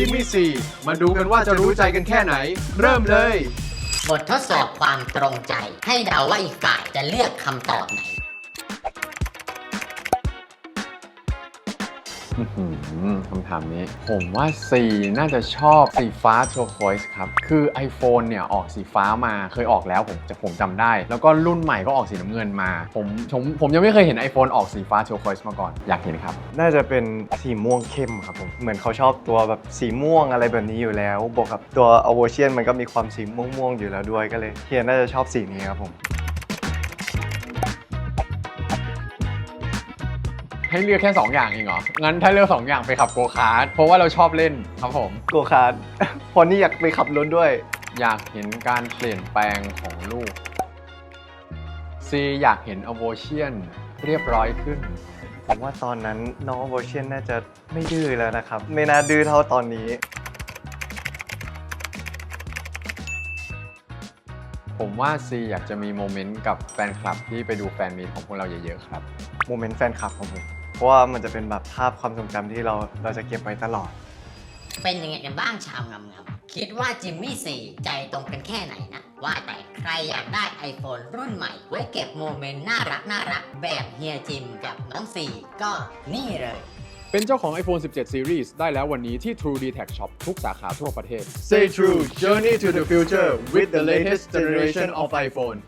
จิมมี่ซีมาดูกันว่าจะรู้ใจกันแค่ไหน เริ่มเลย บททดสอบความตรงใจ ให้เดาว่าอีกฝ่ายจะเลือกคำตอบไหน คำถามนี้ ผมว่า4น่าจะชอบสีฟ้าโชโคสครับ คือ iPhone เนี่ย ออกสีฟ้ามาเคยออกแล้วผมจะผมจำได้ แล้วก็รุ่นใหม่ก็ออกสีน้ำเงินมา ผมผมผมยังไม่เคยเห็น iPhone ออกสีฟ้าโชโคสมาก่อน อยากเห็นครับ น่าจะเป็นสีม่วงเข้มครับผม เหมือนเขาชอบตัวแบบสีม่วงอะไรแบบนี้อยู่แล้ว บวกกับตัวอโวเชียนมันก็มีความสีม่วงๆอยู่แล้วด้วยก็เลยเฮียน่าจะชอบสีนี้ครับผม ให้เลือกแค่ 2 อย่างเองเหรอ งั้นถ้าเลือก 2 อย่างไปขับโกคาร์ทเพราะว่าเราชอบเล่นครับผม โกคาร์ด พอนี่อยากไปขับรถด้วย อยากเห็นการเปลี่ยนแปลงของลูก C อยากเห็นอโวเชียนเรียบร้อยขึ้น ผมว่าตอนนั้นน้องอโวเชียนน่าจะไม่ดื้อแล้วนะครับ ไม่น่าดื้อเท่าตอนนี้ ผมว่า C อยากจะมีโมเมนต์กับแฟนคลับที่ไปดูแฟนมีตของพวกเราเยอะๆครับ โมเมนต์แฟนคลับของผม เพราะว่ามันจะเป็นแบบภาพความทรงจำที่เราเราจะเก็บไว้ตลอด เป็นยังไงกันบ้างชาวงำงำคิดว่าจิมมี่สี่ใจตรงกันแค่ไหนนะ ว่าแต่ใครอยากได้ iPhone รุ่นใหม่ ไว้เก็บโมเมนต์น่ารักน่ารักแบบเฮียจิมกับน้องสี่ก็นี่เลย เป็นเจ้าของ iPhone 17 Series ได้แล้ววันนี้ที่ True d e t a c Shop ทุกสาขาทั่วประเทศ Stay true journey to the future with the latest generation of iPhone